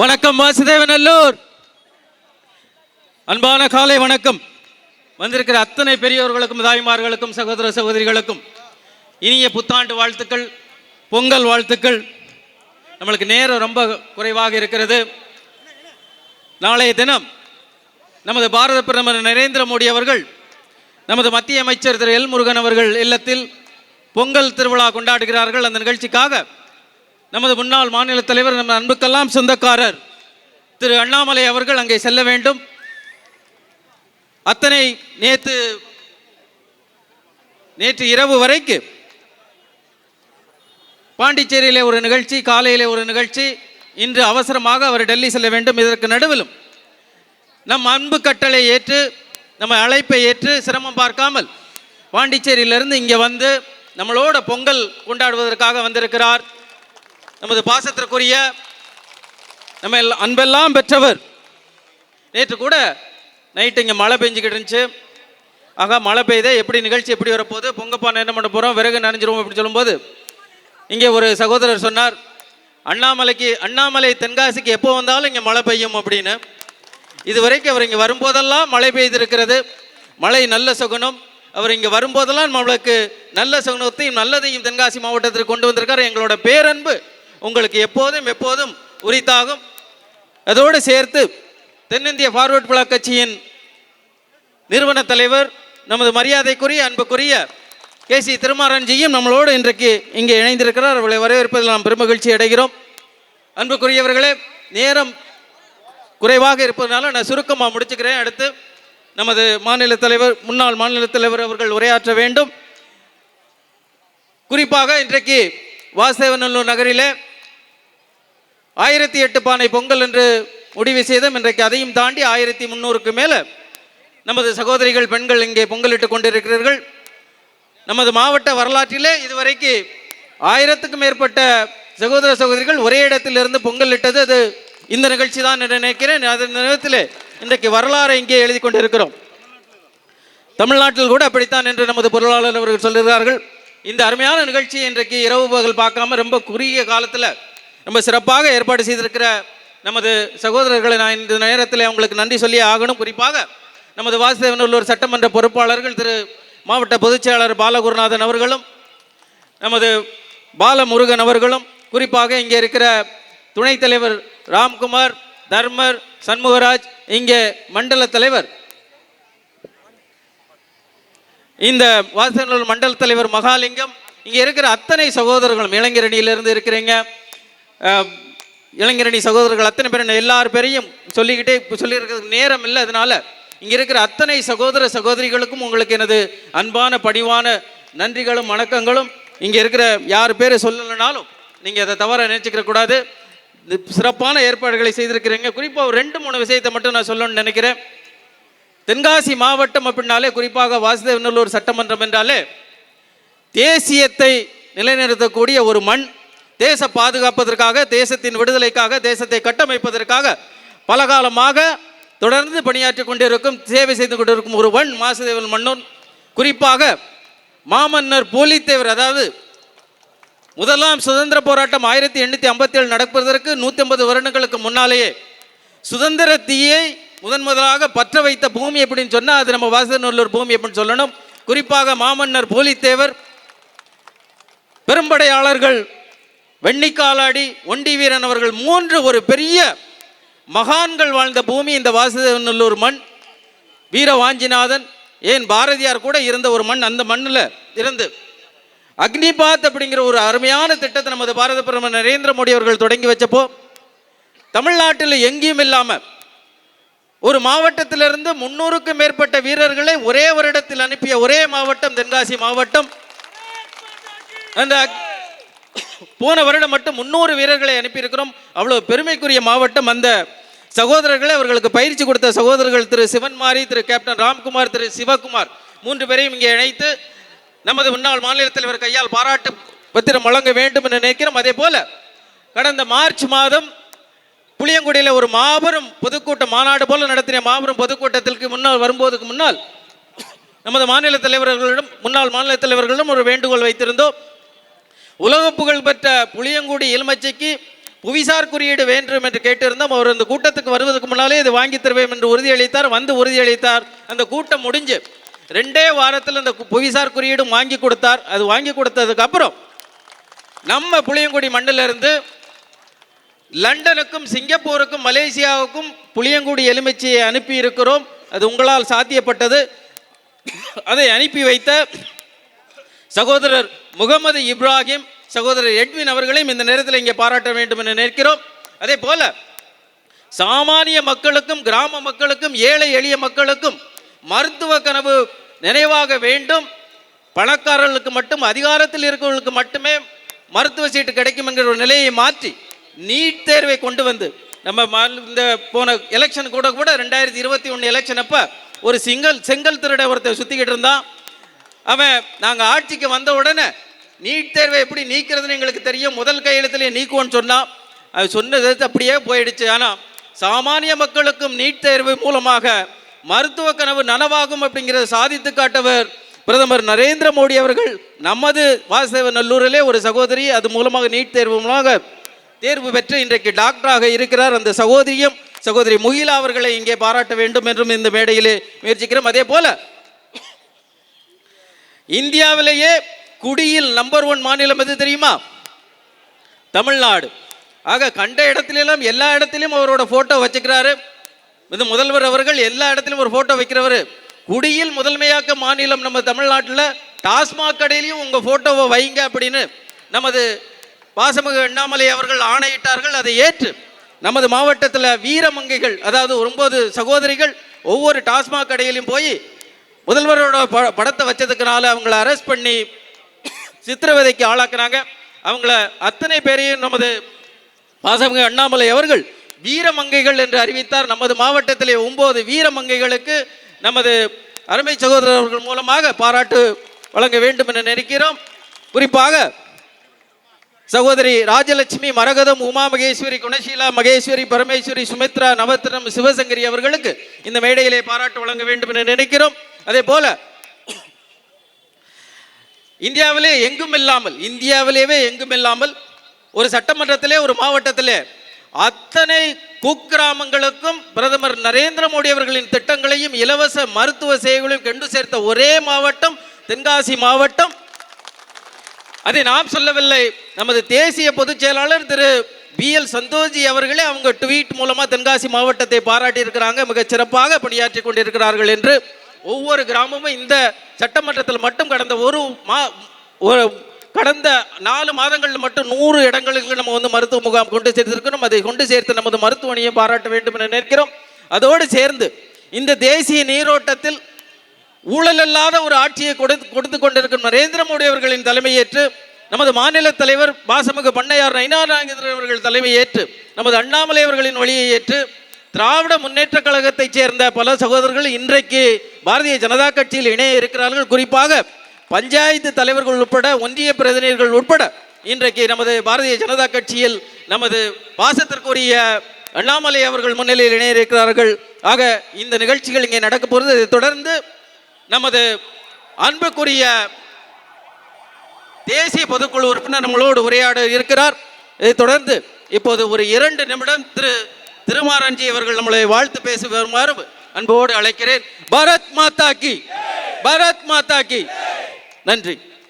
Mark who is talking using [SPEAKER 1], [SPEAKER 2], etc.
[SPEAKER 1] வணக்கம் வாசுதேவநல்லூர். அன்பான காலை வணக்கம். வந்திருக்கிற அத்தனை பெரியவர்களுக்கும் தாய்மார்களுக்கும் சகோதர சகோதரிகளுக்கும் இனிய புத்தாண்டு வாழ்த்துக்கள் பொங்கல் வாழ்த்துக்கள். நம்மளுக்கு நேரம் ரொம்ப குறைவாக இருக்கிறது. நாளைய தினம் நமது பாரத பிரதமர் நரேந்திர மோடி அவர்கள் நமது மத்திய அமைச்சர் திரு எல் முருகன் அவர்கள் இல்லத்தில் பொங்கல் திருவிழா கொண்டாடுகிறார்கள். அந்த நிகழ்ச்சிக்காக நமது முன்னாள் மாநில தலைவர் நம்ம அன்புக்கெல்லாம் சொந்தக்காரர் திரு அண்ணாமலை அவர்கள் அங்கே செல்ல வேண்டும். அத்தனை நேற்று நேற்று இரவு வரைக்கு பாண்டிச்சேரியிலே ஒரு நிகழ்ச்சி காலையிலே ஒரு நிகழ்ச்சி இன்று அவசரமாக அவர் டெல்லி செல்ல வேண்டும். இதற்கு நடுவிலும் நம் அன்பு கட்டளை ஏற்று நம்ம அழைப்பை ஏற்று சிரமம் பார்க்காமல் பாண்டிச்சேரியிலிருந்து இங்கே வந்து நம்மளோட பொங்கல் கொண்டாடுவதற்காக வந்திருக்கிறார். நமது பாசத்திற்குரிய நம்ம எல்லாம் அன்பெல்லாம் பெற்றவர். நேற்று கூட நைட்டு இங்கே மழை பெஞ்சுக்கிட்டு இருந்துச்சு. ஆகா மழை பெய்தே எப்படி நிகழ்ச்சி எப்படி வரப்போகுது? பொங்கப்பானை என்ன பண்ண போகிறோம் விறகு நனைஞ்சிரும் அப்படின்னு சொல்லும்போது இங்கே ஒரு சகோதரர் சொன்னார் அண்ணாமலைக்கு அண்ணாமலை தென்காசிக்கு எப்போ வந்தாலும் இங்கே மழை பெய்யும் அப்படின்னு. இதுவரைக்கும் அவர் இங்கே வரும்போதெல்லாம் மழை பெய்திருக்கிறது. மழை நல்ல சுகுணம் அவர் இங்கே வரும்போதெல்லாம் நம்மளுக்கு நல்ல சுகுணத்தையும் நல்லதையும் தென்காசி மாவட்டத்திற்கு கொண்டு வந்திருக்கார். எங்களோட பேரன்பு உங்களுக்கு எப்போதும் எப்போதும் உரித்தாகும். அதோடு சேர்த்து தென்னிந்திய ஃபார்வர்ட் பிளாக் கட்சியின் நிறுவன தலைவர் நமது மரியாதைக்குரிய அன்புக்குரிய கே சி திருமாரன்ஜியும் நம்மளோடு இன்றைக்கு இங்கே இணைந்திருக்கிறார். அவர்களை வரவேற்பதில் நாம் பெருமகிழ்ச்சி அடைகிறோம். அன்புக்குரியவர்களே நேரம் குறைவாக இருப்பதனால நான் சுருக்கமாக முடிச்சுக்கிறேன். அடுத்து நமது மாநில தலைவர் முன்னாள் மாநில தலைவர் அவர்கள் உரையாற்ற வேண்டும். குறிப்பாக இன்றைக்கு வாசேவநல்லூர் நகரிலே ஆயிரத்தி எட்டு பானை பொங்கல் என்று முடிவு செய்தோம். இன்றைக்கு அதையும் தாண்டி ஆயிரத்தி முந்நூறுக்கு மேலே நமது சகோதரிகள் பெண்கள் இங்கே பொங்கலிட்டு கொண்டிருக்கிறார்கள். நமது மாவட்ட வரலாற்றிலே இதுவரைக்கு ஆயிரத்துக்கும் மேற்பட்ட சகோதர சகோதரிகள் ஒரே இடத்திலிருந்து பொங்கல் இட்டது அது இந்த நிகழ்ச்சி தான் என்று நினைக்கிறேன். அது நேரத்தில் இன்றைக்கு வரலாறை இங்கே எழுதி கொண்டிருக்கிறோம். தமிழ்நாட்டில் கூட அப்படித்தான் என்று நமது பொருளாளர் அவர்கள் சொல்கிறார்கள் இந்த அருமையான நிகழ்ச்சி இன்றைக்கு இரவு பகல் பார்க்காம ரொம்ப குறுகிய காலத்தில் ரொம்ப சிறப்பாக ஏற்பாடு செய்திருக்கிற நமது சகோதரர்களை நான் இந்த நேரத்தில் அவங்களுக்கு நன்றி சொல்லி ஆகணும். குறிப்பாக நமது வாசுதேவநல்லூர் சட்டமன்ற பொறுப்பாளர்கள் திரு மாவட்ட பொதுச்செயலாளர் பாலகுருநாதன் அவர்களும் நமது பாலமுருகன் அவர்களும் குறிப்பாக இங்கே இருக்கிற துணைத் தலைவர் ராம்குமார் தர்மர் சண்முகராஜ் இங்கே மண்டல தலைவர் இந்த வாசனூர் மண்டல தலைவர் மகாலிங்கம் இங்கே இருக்கிற அத்தனை சகோதரர்களும் இளைஞரணியிலிருந்து இருக்கிறீங்க. இளைஞரணி சகோதரர்கள் அத்தனை பேர் எல்லார் பேரையும் சொல்லிக்கிட்டே இப்போ சொல்லியிருக்கிறதுக்கு நேரம் இல்லை. அதனால இங்கே இருக்கிற அத்தனை சகோதர சகோதரிகளுக்கும் உங்களுக்கு எனது அன்பான பணிவான நன்றிகளும் வணக்கங்களும். இங்கே இருக்கிற யார் பேர் சொல்லலைனாலும் நீங்கள் அதை தவற நினச்சிக்கிற கூடாது. சிறப்பான ஏற்பாடுகளை செய்திருக்கிறீங்க. குறிப்பாக ஒரு ரெண்டு மூணு விஷயத்தை மட்டும் நான் சொல்லணும்னு நினைக்கிறேன். தென்காசி மாவட்டம் அப்படின்னாலே குறிப்பாக வாசுதேவநல்லூர் சட்டமன்றம் என்றாலே தேசியத்தை நிலைநிறுத்தக்கூடிய ஒரு மண். தேச பாதுகாப்பதற்காக தேசத்தின் விடுதலைக்காக தேசத்தை கட்டமைப்பதற்காக பல காலமாக தொடர்ந்து பணியாற்றி கொண்டிருக்கும் சேவை செய்து கொண்டிருக்கும் ஒரு மாசுதேவன் மன்னன். குறிப்பாக மாமன்னர் போலித்தேவர் அதாவது முதலாம் சுதந்திர போராட்டம் ஆயிரத்தி எண்ணூற்றி ஐம்பத்தி ஏழு நடப்பதற்கு நூற்றி ஐம்பது வருடங்களுக்கு முன்னாலேயே சுதந்திர தீயை முதன் முதலாக பற்ற வைத்த பூமி எப்படின்னு சொன்னால் அது நம்ம வாசநல்லூர் பூமி அப்படின்னு சொல்லணும். குறிப்பாக மாமன்னர் போலித்தேவர் பெரும்படையாளர்கள் வெண்ணிக்காலாடி ஒண்டி வீரன் அவர்கள் மூன்று ஒரு பெரிய மகான்கள் வாழ்ந்த பூமி இந்த வாசுதேவநல்லூர் மண். வீர வாஞ்சிநாதன் ஏன் பாரதியார் கூட இருந்த ஒரு மண் அந்த மண்ணில் இருந்து. அக்னிபாத் அப்படிங்கிற ஒரு அருமையான திட்டத்தை நமது பாரத பிரதமர் நரேந்திர மோடி அவர்கள் தொடங்கி வச்சப்போ தமிழ்நாட்டில் எங்கேயும் இல்லாமல் ஒரு மாவட்டத்திலிருந்து முன்னூறுக்கும் மேற்பட்ட வீரர்களை ஒரே வருடத்தில் அனுப்பிய ஒரே மாவட்டம் தென்காசி மாவட்டம். அந்த போன வருடம் மட்டும் முன்னூறு வீரர்களை அனுப்பியிருக்கிறோம். அவ்வளோ பெருமைக்குரிய மாவட்டம் அந்த சகோதரர்களை அவர்களுக்கு பயிற்சி கொடுத்த சகோதரர்கள் திரு சிவன்மாரி திரு கேப்டன் ராம்குமார் திரு சிவகுமார் மூன்று பேரையும் இங்கே இணைத்து நமது முன்னாள் மாநில தலைவர் கையால் பாராட்டு பத்திரம் வழங்க வேண்டும் என்று நினைக்கிறோம். அதே போல கடந்த மார்ச் மாதம் புளியங்குடியில் ஒரு மாபெரும் பொதுக்கூட்ட மாநாடு போல நடத்தின மாபெரும் பொதுக்கூட்டத்திற்கு முன்னால் வரும்போதுக்கு முன்னால் நமது மாநில தலைவர்களிடம் முன்னாள் மாநில தலைவர்களிடம் ஒரு வேண்டுகோள் வைத்திருந்தோம். உலக புகழ் பெற்ற புளியங்குடி எலுமச்சைக்கு புவிசார் குறியீடு வேண்டும் என்று கேட்டிருந்தோம். அவர் அந்த கூட்டத்துக்கு வருவதற்கு முன்னாலே இது வாங்கி தருவேன் என்று உறுதியளித்தார். வந்து உறுதியளித்தார். அந்த கூட்டம் முடிஞ்சு ரெண்டே வாரத்தில் அந்த புவிசார் குறியீடும் வாங்கி கொடுத்தார். அது வாங்கி கொடுத்ததுக்கு அப்புறம் நம்ம புளியங்குடி மண்ணிலிருந்து லண்டனுக்கும் சிங்கப்பூருக்கும் மலேசியாவுக்கும் புளியங்குடி எலுமிச்சையை அனுப்பி இருக்கிறோம். அது உங்களால் சாத்தியப்பட்டது. அதை அனுப்பி வைத்த சகோதரர் முகமது இப்ராஹிம் சகோதரர் எட்வின் அவர்களையும் இந்த நேரத்தில் இங்கே பாராட்ட வேண்டும் என்று நினைக்கிறோம். அதே போல சாமானிய மக்களுக்கும் கிராம மக்களுக்கும் ஏழை எளிய மக்களுக்கும் மருத்துவ கனவு நினைவாக வேண்டும். பணக்காரர்களுக்கு மட்டும் அதிகாரத்தில் இருக்கிறவர்களுக்கு மட்டுமே மருத்துவ சீட்டு கிடைக்கும் என்கிற ஒரு நிலையை மாற்றி நீட் தேர்வை கொண்டு வந்து நம்ம இந்த போன எலெக்ஷன் கூட கூட ரெண்டாயிரத்தி இருபத்தி ஒன்று எலெக்ஷன் அப்போ ஒரு சிங்கல் செங்கல் திருட ஒருத்தர் சுற்றிக்கிட்டு இருந்தான். அவன் நாங்கள் ஆட்சிக்கு வந்த உடனே நீட் தேர்வை எப்படி நீக்கிறதுன்னு எங்களுக்கு தெரியும். முதல் கையெழுத்துலேயே நீக்குவோன்னு சொன்னால் அது சொன்னது அப்படியே போயிடுச்சு. ஆனால் சாமானிய மக்களுக்கும் நீட் தேர்வு மூலமாக மருத்துவ கனவு நனவாகும் அப்படிங்கிறத சாதித்து காட்டவர் பிரதமர் நரேந்திர மோடி அவர்கள். நமது வாசுதேவ நல்லூரிலே ஒரு சகோதரி அது மூலமாக நீட் தேர்வு மூலமாக தேர்வு பெற்று இன்றைக்கு டாக்டராக இருக்கிறார். அந்த சகோதரியும் சகோதரி முகிலா அவர்களை இங்கே பாராட்ட வேண்டும் என்றும் இந்த மேடையிலே முயற்சிக்கிறோம். அதே போல இந்தியாவிலேயே குடியில் நம்பர் ஒன் மாநிலம் எது தெரியுமா? தமிழ்நாடு. ஆக கண்ட இடத்திலெல்லாம் எல்லா இடத்திலும் அவரோட போட்டோ வச்சுக்கிறாரு. இது முதல்வர் அவர்கள் எல்லா இடத்திலும் ஒரு போட்டோ வைக்கிறவர். குடியில் முதன்மையாக்க மாநிலம் நம்ம தமிழ்நாட்டில் டாஸ்மாக் கடையிலையும் உங்கள் போட்டோவை வைங்க அப்படின்னு நமது பாசமிகு அண்ணாமலை அவர்கள் ஆணையிட்டார்கள். அதை ஏற்று நமது மாவட்டத்தில் வீரமங்கைகள் அதாவது ஒன்பது சகோதரிகள் ஒவ்வொரு டாஸ்மாக் கடையிலையும் போய் முதல்வரோட ப- படத்தை வச்சதுக்குனால அவங்கள அரெஸ்ட் பண்ணி சித்திரவதைக்கு ஆளாக்குனாங்க. அவங்கள அத்தனை பேரையும் நமது பாசமிகு அண்ணாமலை அவர்கள் வீரமங்கைகள் என்று அறிவித்தார். நமது மாவட்டத்திலே ஒன்பது வீரமங்கைகளுக்கு நமது அருமை சகோதரர்கள் மூலமாக பாராட்டு வழங்க வேண்டும் என நினைக்கிறோம். குறிப்பாக சகோதரி ராஜலட்சுமி மரகதம் உமா மகேஸ்வரி குணசீலா மகேஸ்வரி பரமேஸ்வரி சுமித்ரா நவத்திரம் சிவசங்கரி அவர்களுக்கு இந்த மேடையிலே பாராட்டு வழங்க வேண்டும் என நினைக்கிறோம். அதே போல இந்தியாவிலே எங்கும் இல்லாமல் இந்தியாவிலேயே எங்கும் இல்லாமல் ஒரு சட்டமன்றத்திலே ஒரு மாவட்டத்திலே அத்தனை குக்கிராமங்களுக்கும் பிரதமர் நரேந்திர மோடி அவர்களின் திட்டங்களையும் இலவச மருத்துவ சேவைகளையும் கண்டு சேர்த்த ஒரே மாவட்டம் தென்காசி மாவட்டம். அதை நாம் சொல்லவில்லை. நமது தேசிய பொதுச் செயலாளர் திரு பி எல் சந்தோஜி அவர்களே அவங்க ட்வீட் மூலமாக தென்காசி மாவட்டத்தை பாராட்டியிருக்கிறாங்க மிகச் சிறப்பாக பணியாற்றி கொண்டிருக்கிறார்கள் என்று ஒவ்வொரு கிராமமும் இந்த சட்டமன்றத்தில் மட்டும் கடந்த ஒரு மா ஒரு கடந்த நாலு மாதங்களில் மட்டும் நூறு இடங்களுக்கு நம்ம வந்து மருத்துவ முகாம் கொண்டு சேர்த்திருக்கிறோம். அதை கொண்டு சேர்த்து நமது மருத்துவமனையை பாராட்ட வேண்டும் என நினைக்கிறோம். அதோடு சேர்ந்து இந்த தேசிய நீரோட்டத்தில் ஊழலல்லாத ஒரு ஆட்சியை கொடுத்து கொடுத்து கொண்டிருக்கும் நரேந்திர மோடி அவர்களின் தலைமையேற்று நமது மாநில தலைவர் பாசமிகு பண்ணையார் நயினார் அவர்கள் தலைமையேற்று நமது அண்ணாமலை அவர்களின் வழியை ஏற்று திராவிட முன்னேற்ற கழகத்தைச் சேர்ந்த பல சகோதரர்கள் இன்றைக்கு பாரதிய ஜனதா கட்சியில் இணைய இருக்கிறார்கள். குறிப்பாக பஞ்சாயத்து தலைவர்கள் உட்பட ஒன்றிய பிரதிநிதிகள் உட்பட இன்றைக்கு நமது பாரதிய ஜனதா கட்சியில் நமது பாசத்திற்குரிய அண்ணாமலை அவர்கள் முன்னிலையில் இணைய இருக்கிறார்கள். ஆக இந்த நிகழ்ச்சிகள் இங்கே நடக்க போகிறது. இதை தொடர்ந்து நமது அன்புக்குரிய தேசிய பொதுக்குழு உறுப்பினர் நம்மளோடு உரையாட இருக்கிறார். இதை தொடர்ந்து இப்போது ஒரு இரண்டு நிமிடம் திரு திருமாரஞ்சி அவர்கள் நம்மளை வாழ்த்து பேசி வருமாறு அன்போடு அழைக்கிறேன். பாரத் மாதா கி. பாரத் மாதா கி. நன்றி.